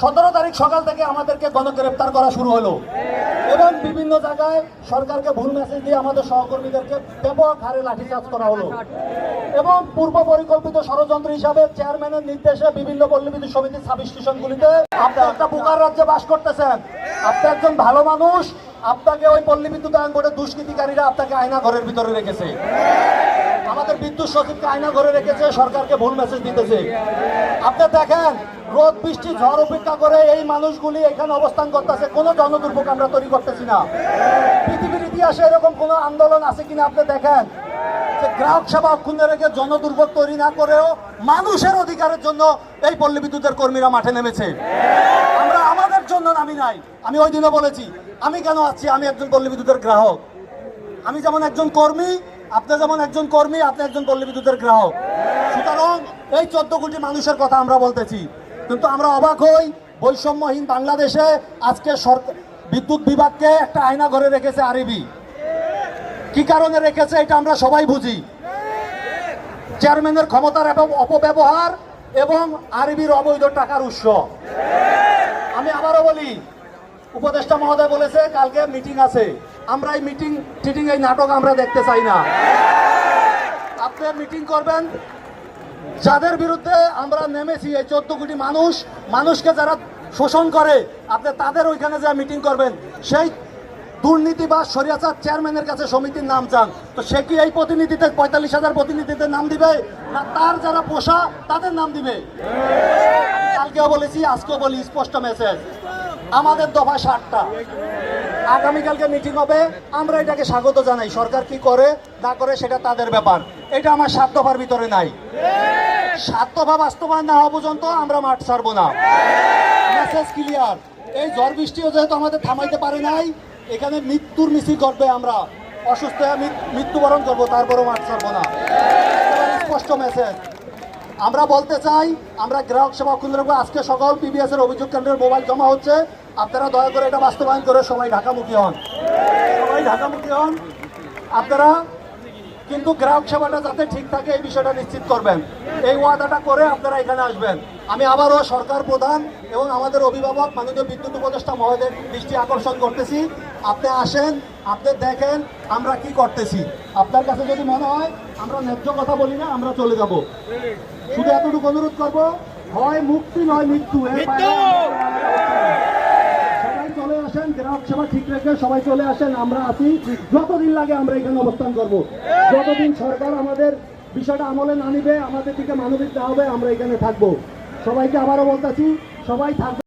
সতেরো তারিখ সকাল থেকে আমাদেরকে গণগ্রেপ্তার করা শুরু হলো। এবং বিভিন্ন জায়গায় সরকারকে ভুল মেসেজ দিয়ে আমাদের সহকর্মীদেরকে ব্যাপক হারে লাঠিচার্জ করা হলো। এবং পূর্ব পরিকল্পিত ষড়যন্ত্র হিসাবে চেয়ারম্যানের নির্দেশে বিভিন্ন পল্লীবিদ্যুৎ সমিতির সাব স্টেশনগুলিতে আপনি একটা বোকার রাজ্যে বাস করতেছেন। আপনি একজন ভালো মানুষ, আপনাকে ওই পল্লী বিদ্যুতায়ন বোর্ডের দুষ্কৃতিকারীরা আপনাকে আয়না ঘরের ভিতরে রেখেছে। আমাদের বিদ্যুৎ সচিবকে আয়না ঘরে রেখেছে, সরকারকে ভুল মেসেজ দিতেছে। আপনি দেখেন, রোদ, বৃষ্টি, ঝড় উপেক্ষা করে এই মানুষগুলি এখানে অবস্থান করতেছে, কোনো জনদুর্ভোগ আমরা তৈরি করতেছি না। পৃথিবীর ইতিহাসে এরকম কোনো আন্দোলন আছে কিনা আপনি দেখেন? যে গ্রাহক সেবা অক্ষুণ্ণ রেখে জনদুর্ভোগ তৈরি না করেও মানুষের অধিকারের জন্য এই পল্লী বিদ্যুতের কর্মীরা মাঠে নেমেছে। আমরা আমাদের জন্য নামি নাই। আমি ওই দিনও বলেছি, আমি কেন আছি? আমি একজন পল্লী বিদ্যুতের গ্রাহক। আমি যেমন একজন কর্মী আপনি যেমন একজন কর্মী, আপনি একজন পল্লী বিদ্যুতের গ্রাহক। সুতরাং এই চোদ্দ কোটি মানুষের কথা আমরা বলতেছি। কিন্তু আমরা অবাক হই, বৈষম্যহীন বাংলাদেশে আজকে সরকার বিদ্যুৎ বিভাগকে একটা আয়না ঘরে রেখেছে আরবি কি কারণে রেখেছে এটা আমরা সবাই বুঝি। চেয়ারম্যানের ক্ষমতার এবং অপব্যবহার এবং আরবির অবৈধ টাকার উৎস। আমি আবারও বলি, উপদেষ্টা মহোদয় বলেছে, কালকে মিটিং আছে। আমরা এই মিটিং টিটিং এই নাটক আমরা দেখতে চাই না। আপনি মিটিং করবেন। যাদের বিরুদ্ধে আমরা নেমেছি, এই চোদ্দ কোটি মানুষ, মানুষকে যারা শোষণ করে, আপনি তাদের ওইখানে যা মিটিং করবেন, সেই দুর্নীতি বা সরিয়াচার চেয়ারম্যানের কাছে সমিতির নাম চান। তো সে কি এই প্রতিনিধিতে পঁয়তাল্লিশ হাজার প্রতিনিধিদের নাম দিবে? না, তার যারা পোষা, তাদের নাম দিবে? কালকেও বলেছি, আজকেও বলি, স্পষ্ট মেসেজ আমাদের দফা ষাটটা আগামীকালকে মিটিং হবে। আমরা এটাকে স্বাগত জানাই। সরকার কি করে, না করে, সেটা তাদের ব্যাপার। এটা আমার সাত দফার ভিতরে নাই। সাত দফা বাস্তবায়ন না হওয়া পর্যন্ত আমরা মাঠ ছাড়বো না। মেসেজ ক্লিয়ার এই ঝড় বৃষ্টিও যেহেতু আমাদের থামাইতে পারে নাই, এখানে মৃত্যুর মিছিল করবে আমরা। অসুস্থ হয়ে মৃত্যুবরণ করব, তারপরেও মাঠ ছাড়বো না। স্পষ্ট মেসেজ আমরা বলতে চাই, আমরা গ্রাহক সেবা কেন্দ্র আজকে সকল পিবিএস এর অভিযোগ কেন্দ্রের মোবাইল জমা হচ্ছে। আপনারা দয়া করে এটা বাস্তবায়ন করে সবাই ঢাকামুখী হন। সবাই ঢাকামুখী হন। আপনারা কিন্তু গ্রাহক সেবাটা যাতে ঠিক থাকে এই বিষয়টা নিশ্চিত করবেন। এই ওয়াদাটা করে আপনারা এখানে আসবেন। আমি আবারও সরকার প্রধান এবং আমাদের অভিভাবক মাননীয় বিদ্যুৎ উপদেষ্টা মহোদয়ের দৃষ্টি আকর্ষণ করতেছি। আপনি আসেন, আপনি দেখেন আমরা কি করতেছি। আপনার কাছে যদি মনে হয় আমরা ন্যায্য কথা বলি না, আমরা চলে যাব। শুধু এতটুকু অনুরোধ করব হয় মুক্তি নয় মৃত্যু এর বাইরে সবাই চলে আসেন গ্রাহক সেবা ঠিক রেখে সবাই চলে আসেন, আমরা আছি। যতদিন লাগে আমরা এখানে অবস্থান করব। যতদিন সরকার আমাদের বিষয়টা আমলে না নিবে, আমাদের দিকে মানবিক না হবে আমরা এখানে থাকব। সবাইকে আবারও বলতেছি, সবাই থাকবে